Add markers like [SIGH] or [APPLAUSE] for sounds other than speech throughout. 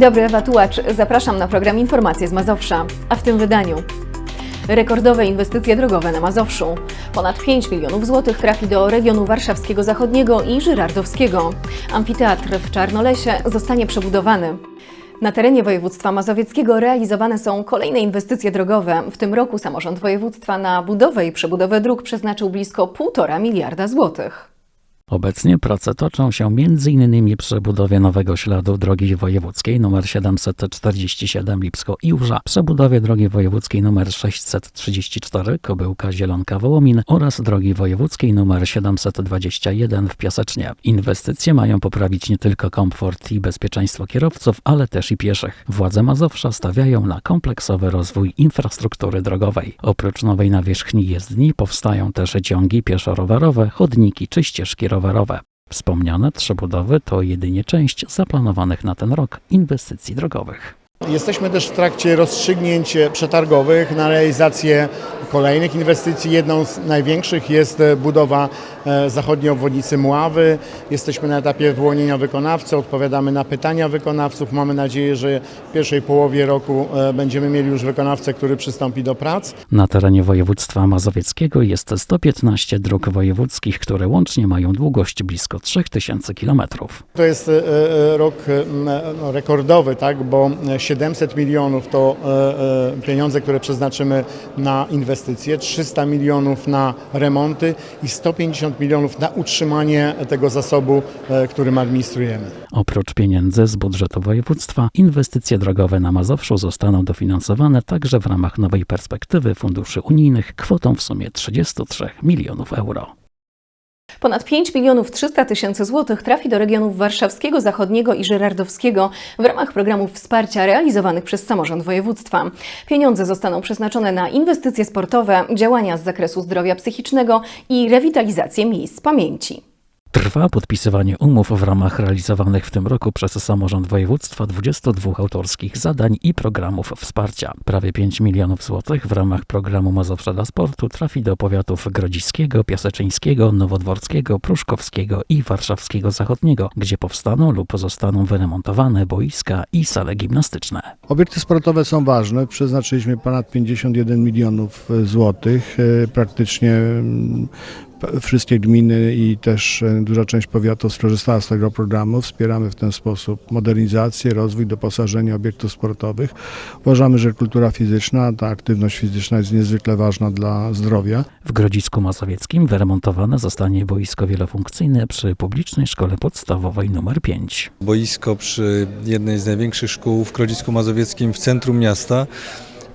Dzień dobry, Ewa Tułacz. Zapraszam na program Informacje z Mazowsza. A w tym wydaniu rekordowe inwestycje drogowe na Mazowszu. Ponad 5 milionów złotych trafi do regionu warszawskiego zachodniego i żyrardowskiego. Amfiteatr w Czarnolesie zostanie przebudowany. Na terenie województwa mazowieckiego realizowane są kolejne inwestycje drogowe. W tym roku samorząd województwa na budowę i przebudowę dróg przeznaczył blisko 1,5 miliarda złotych. Obecnie prace toczą się m.in. przy budowie nowego śladu drogi wojewódzkiej nr 747 Lipsko-Iłża, przebudowie drogi wojewódzkiej nr 634 Kobyłka-Zielonka-Wołomin oraz drogi wojewódzkiej nr 721 w Piasecznie. Inwestycje mają poprawić nie tylko komfort i bezpieczeństwo kierowców, ale też i pieszych. Władze Mazowsza stawiają na kompleksowy rozwój infrastruktury drogowej. Oprócz nowej nawierzchni jezdni powstają też ciągi pieszo-rowerowe, chodniki czy ścieżki rowerowe. Wspomniane trzy budowy to jedynie część zaplanowanych na ten rok inwestycji drogowych. Jesteśmy też w trakcie rozstrzygnięć przetargowych na realizację kolejnych inwestycji. Jedną z największych jest budowa e, zachodniej obwodnicy Mławy. Jesteśmy na etapie wyłonienia wykonawcy, odpowiadamy na pytania wykonawców. Mamy nadzieję, że w pierwszej połowie roku e, będziemy mieli już wykonawcę, który przystąpi do prac. Na terenie województwa mazowieckiego jest 115 dróg wojewódzkich, które łącznie mają długość blisko 3000 kilometrów. To jest e, e, rok e, no, rekordowy, tak, bo 700 milionów to e, e, pieniądze, które przeznaczymy na inwestycje, 300 milionów na remonty i 150 milionów na utrzymanie tego zasobu, e, którym administrujemy. Oprócz pieniędzy z budżetu województwa, inwestycje drogowe na Mazowszu zostaną dofinansowane także w ramach nowej perspektywy funduszy unijnych kwotą w sumie 33 milionów euro. Ponad 5 milionów 300 tysięcy złotych trafi do regionów warszawskiego, zachodniego i żyrardowskiego w ramach programów wsparcia realizowanych przez samorząd województwa. Pieniądze zostaną przeznaczone na inwestycje sportowe, działania z zakresu zdrowia psychicznego i rewitalizację miejsc pamięci. Trwa podpisywanie umów w ramach realizowanych w tym roku przez samorząd województwa 22 autorskich zadań i programów wsparcia. Prawie 5 milionów złotych w ramach programu Mazowsza dla Sportu trafi do powiatów grodziskiego, piaseczyńskiego, nowodworskiego, pruszkowskiego i warszawskiego zachodniego, gdzie powstaną lub zostaną wyremontowane boiska i sale gimnastyczne. Obiekty sportowe są ważne. Przeznaczyliśmy ponad 51 milionów złotych. E, Praktycznie mm, wszystkie gminy i też e, duża część powiatów skorzystała z tego programu. Wspieramy w ten sposób modernizację, rozwój, doposażenie obiektów sportowych. Uważamy, że kultura fizyczna, ta aktywność fizyczna jest niezwykle ważna dla zdrowia. W Grodzisku Mazowieckim wyremontowane zostanie boisko wielofunkcyjne przy publicznej szkole podstawowej nr 5. boisko przy jednej z największych szkół w Grodzisku Mazowieckim w centrum miasta.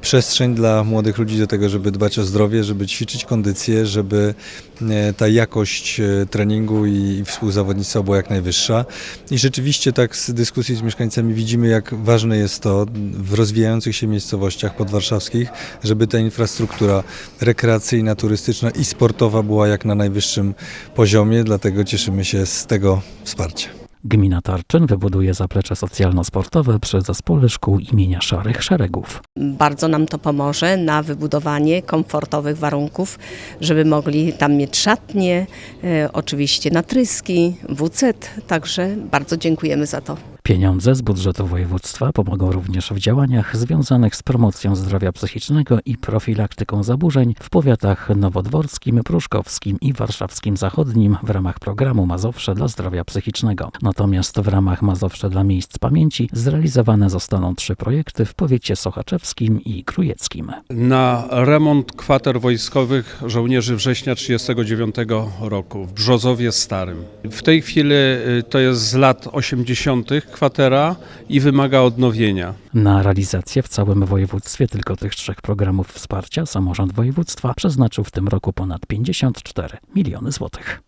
Przestrzeń dla młodych ludzi do tego, żeby dbać o zdrowie, żeby ćwiczyć kondycję, żeby e, ta jakość e, treningu i współzawodnictwa była jak najwyższa. I rzeczywiście tak z dyskusji z mieszkańcami widzimy, jak ważne jest to w rozwijających się miejscowościach podwarszawskich, żeby ta infrastruktura rekreacyjna, turystyczna i sportowa była jak na najwyższym poziomie, dlatego cieszymy się z tego wsparcia. Gmina Tarczyn wybuduje zaplecze socjalno-sportowe przy zespole szkół imienia Szarych Szeregów. Bardzo nam to pomoże na wybudowanie komfortowych warunków, żeby mogli tam mieć szatnie, e, oczywiście natryski, WC, także bardzo dziękujemy za to. Pieniądze z budżetu województwa pomogą również w działaniach związanych z promocją zdrowia psychicznego i profilaktyką zaburzeń w powiatach nowodworskim, pruszkowskim i warszawskim zachodnim w ramach programu Mazowsze dla zdrowia psychicznego. Natomiast w ramach Mazowsze dla miejsc pamięci zrealizowane zostaną trzy projekty w powiecie sochaczewskim i krujeckim. na remont kwater wojskowych żołnierzy września 1939 roku w Brzozowie Starym. W tej chwili y, to jest z lat 80. kwatera i wymaga odnowienia. Na realizację w całym województwie tylko tych trzech programów wsparcia samorząd województwa przeznaczył w tym roku ponad 54 miliony złotych.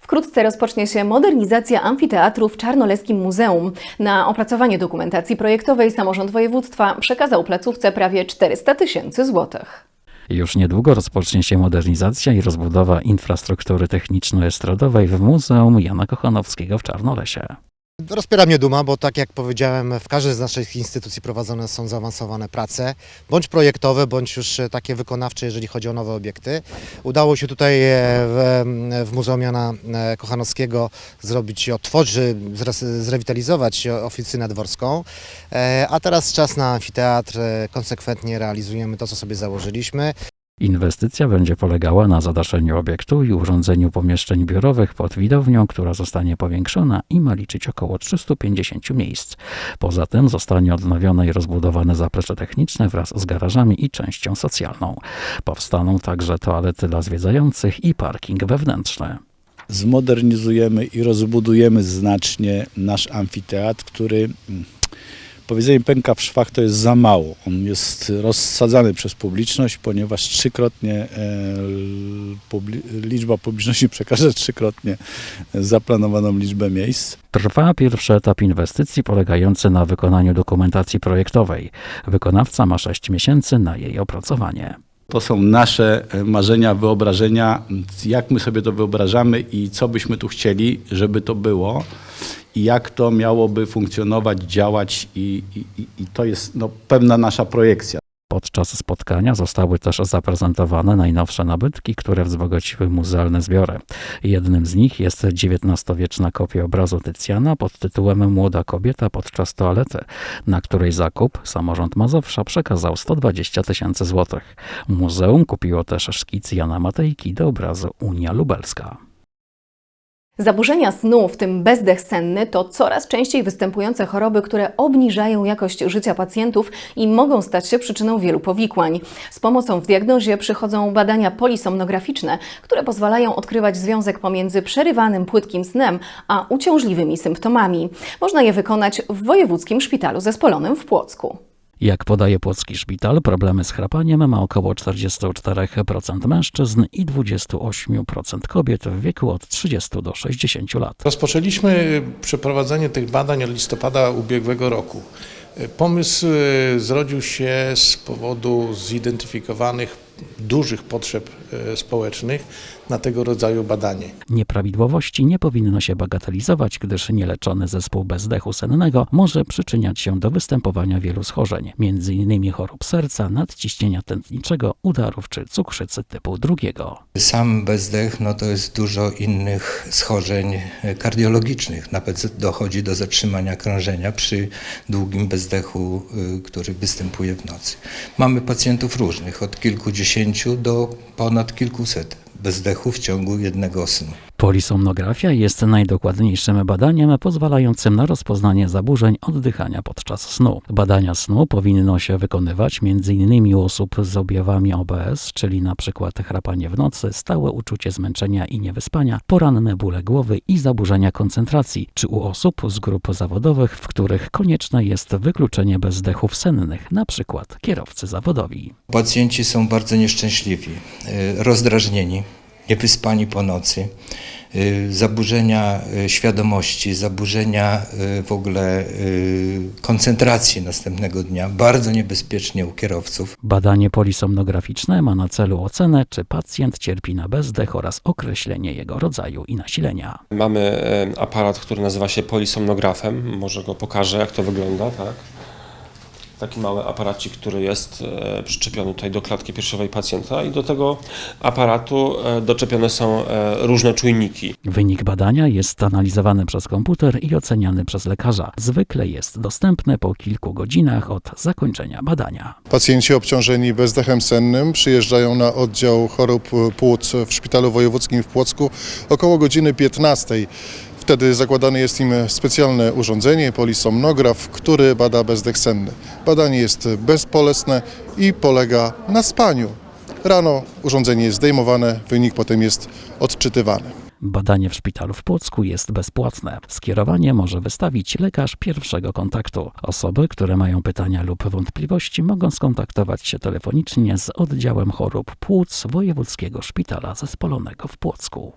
Wkrótce rozpocznie się modernizacja amfiteatru w Czarnoleskim Muzeum. Na opracowanie dokumentacji projektowej samorząd województwa przekazał placówce prawie 400 tysięcy złotych. Już niedługo rozpocznie się modernizacja i rozbudowa infrastruktury techniczno-estradowej w Muzeum Jana Kochanowskiego w Czarnolesie. Rozpiera mnie duma, bo tak jak powiedziałem, w każdej z naszych instytucji prowadzone są zaawansowane prace, bądź projektowe, bądź już e, takie wykonawcze, jeżeli chodzi o nowe obiekty. Udało się tutaj e, w, w Muzeum Jana e, Kochanowskiego zrobić, otworzyć, zrewitalizować oficynę dworską, a teraz czas na amfiteatr. Konsekwentnie realizujemy to, co sobie założyliśmy. Inwestycja będzie polegała na zadaszeniu obiektu i urządzeniu pomieszczeń biurowych pod widownią, która zostanie powiększona i ma liczyć około 350 miejsc. Poza tym zostanie odnowione i rozbudowane zaplecze techniczne wraz z garażami i częścią socjalną. Powstaną także toalety dla zwiedzających i parking wewnętrzny. zmodernizujemy i rozbudujemy znacznie nasz amfiteatr, który mm, powiedzenie pęka w szwach to jest za mało. On jest rozsadzany przez publiczność, ponieważ trzykrotnie e, liczba publiczności [LAUGHS] przekaże trzykrotnie zaplanowaną liczbę miejsc. Trwa pierwszy etap inwestycji polegający na wykonaniu dokumentacji projektowej. Wykonawca ma 6 miesięcy na jej opracowanie. To są nasze e, marzenia, wyobrażenia, jak my sobie to wyobrażamy i co byśmy tu chcieli, żeby to było i jak to miałoby funkcjonować, działać i, i, i- to jest no, pewna nasza projekcja. Podczas spotkania zostały też zaprezentowane najnowsze nabytki, które wzbogaciły muzealne zbiory. Jednym z nich jest XIX-wieczna kopia obrazu Tycjana pod tytułem Młoda kobieta podczas toalety, na której zakup samorząd Mazowsza przekazał 120 tysięcy złotych. Muzeum kupiło też szkic Jana Matejki do obrazu Unia Lubelska. Zaburzenia snu, w tym bezdech senny, to coraz częściej występujące choroby, które obniżają jakość życia pacjentów i mogą stać się przyczyną wielu powikłań. Z pomocą w diagnozie przychodzą badania polisomnograficzne, które pozwalają odkrywać związek pomiędzy przerywanym płytkim snem a uciążliwymi symptomami. Można je wykonać w Wojewódzkim Szpitalu Zespolonym w Płocku. Jak podaje Płocki Szpital, problemy z chrapaniem ma około 44% mężczyzn i 28% kobiet w wieku od 30 do 60 lat. Rozpoczęliśmy przeprowadzenie tych badań od listopada ubiegłego roku. Pomysł e, zrodził się z powodu zidentyfikowanych dużych potrzeb społecznych na tego rodzaju badanie. Nieprawidłowości nie powinno się bagatelizować, gdyż nieleczony zespół bezdechu sennego może przyczyniać się do występowania wielu schorzeń, m.in. chorób serca, nadciśnienia tętniczego, udarów czy cukrzycy typu drugiego. Sam bezdech no to jest dużo innych schorzeń e, kardiologicznych. Nawet dochodzi do zatrzymania krążenia przy długim bezdechu, y, który występuje w nocy. Mamy pacjentów różnych, od kilkudziesięciu do ponad kilkuset bezdechów w ciągu jednego snu. Polisomnografia jest najdokładniejszym badaniem pozwalającym na rozpoznanie zaburzeń oddychania podczas snu. Badania snu powinno się wykonywać m.in. u osób z objawami OBS, czyli np. chrapanie w nocy, stałe uczucie zmęczenia i niewyspania, poranne bóle głowy i zaburzenia koncentracji, czy u osób z grup zawodowych, w których konieczne jest wykluczenie bezdechów sennych, np. kierowcy zawodowi. Pacjenci są bardzo nieszczęśliwi, y, rozdrażnieni, niewyspani po nocy, y, zaburzenia y, świadomości, zaburzenia y, w ogóle koncentracji następnego dnia, bardzo niebezpiecznie u kierowców. Badanie polisomnograficzne ma na celu ocenę, czy pacjent cierpi na bezdech oraz określenie jego rodzaju i nasilenia. Mamy e, aparat, który nazywa się polisomnografem. Może go pokażę, jak to wygląda, tak? Taki mały aparacik, który jest e, przyczepiony tutaj do klatki piersiowej pacjenta i do tego aparatu e, doczepione są e, różne czujniki. Wynik badania jest analizowany przez komputer i oceniany przez lekarza. Zwykle jest dostępny po kilku godzinach od zakończenia badania. Pacjenci obciążeni bezdechem sennym przyjeżdżają na oddział chorób płuc w Szpitalu Wojewódzkim w Płocku około godziny 15. Wtedy zakładane jest im specjalne urządzenie, polisomnograf, który bada bezdech senny. Badanie jest bezbolesne i polega na spaniu. Rano urządzenie jest zdejmowane, wynik potem jest odczytywany. Badanie w szpitalu w Płocku jest bezpłatne. Skierowanie może wystawić lekarz pierwszego kontaktu. Osoby, które mają pytania lub wątpliwości, mogą skontaktować się telefonicznie z oddziałem chorób płuc Wojewódzkiego Szpitala Zespolonego w Płocku.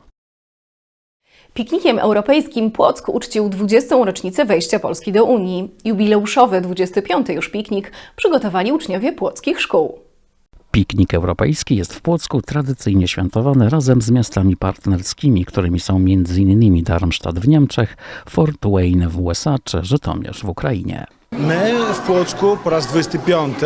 Piknikiem europejskim Płock uczcił 20. rocznicę wejścia Polski do Unii. Jubileuszowy 25. już piknik przygotowali uczniowie płockich szkół. Piknik europejski jest w Płocku tradycyjnie świętowany razem z miastami partnerskimi, którymi są m.in. Darmstadt w Niemczech, Fort Wayne w USA czy Żytomierz w Ukrainie. My w Płocku po raz 25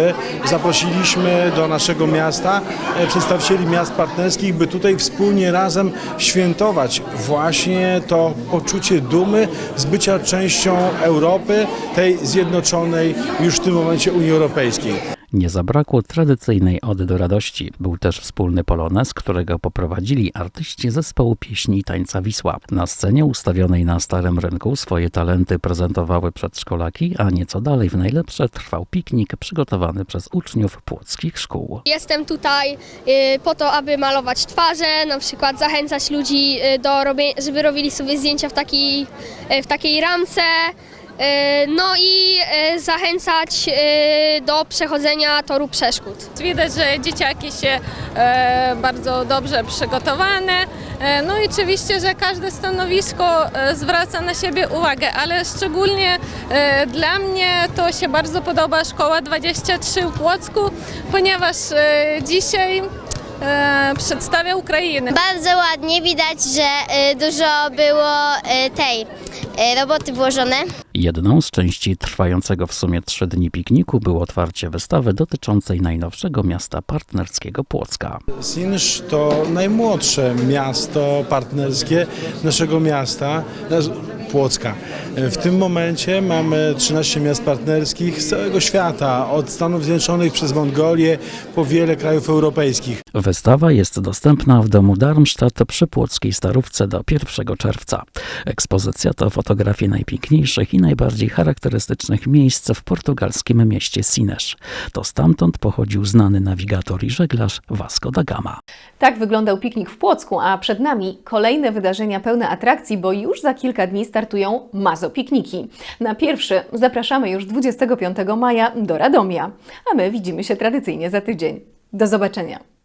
zaprosiliśmy do naszego miasta e, przedstawicieli miast partnerskich, by tutaj wspólnie razem świętować właśnie to poczucie dumy z bycia częścią Europy, tej zjednoczonej już w tym momencie Unii Europejskiej. Nie zabrakło tradycyjnej ody do radości. Był też wspólny polonez, którego poprowadzili artyści zespołu pieśni i tańca Wisła. Na scenie ustawionej na Starym Rynku swoje talenty prezentowały przedszkolaki, a nieco dalej w najlepsze trwał piknik przygotowany przez uczniów płockich szkół. Jestem tutaj y, po to, aby malować twarze, na przykład zachęcać ludzi, y, do żeby robili sobie zdjęcia w, takiej, y, w takiej ramce. Y, No i y, zachęcać y, do przechodzenia toru przeszkód. Widać, że dzieciaki się e, bardzo dobrze przygotowane. E, no i oczywiście, że każde stanowisko e, zwraca na siebie uwagę, ale szczególnie e, dla mnie to się bardzo podoba Szkoła 23 w Płocku, ponieważ e, dzisiaj e, przedstawia Ukrainę. Bardzo ładnie widać, że dużo było tej roboty włożone. Jedną z części trwającego w sumie trzy dni pikniku było otwarcie wystawy dotyczącej najnowszego miasta partnerskiego Płocka. Sinż to najmłodsze miasto partnerskie naszego miasta, Płocka. W tym momencie mamy 13 miast partnerskich z całego świata, od Stanów Zjednoczonych przez Mongolię po wiele krajów europejskich. Wystawa jest dostępna w domu Darmstadt przy Płockiej Starówce do 1 czerwca. Ekspozycja to fotografie najpiękniejszych i najbardziej charakterystycznych miejsc w portugalskim mieście Sines. To stamtąd pochodził znany nawigator i żeglarz Vasco da Gama. Tak wyglądał piknik w Płocku, a przed nami kolejne wydarzenia pełne atrakcji, bo już za kilka dni startują Mazo Pikniki. Na pierwszy zapraszamy już 25 maja do Radomia, a my widzimy się tradycyjnie za tydzień. Do zobaczenia.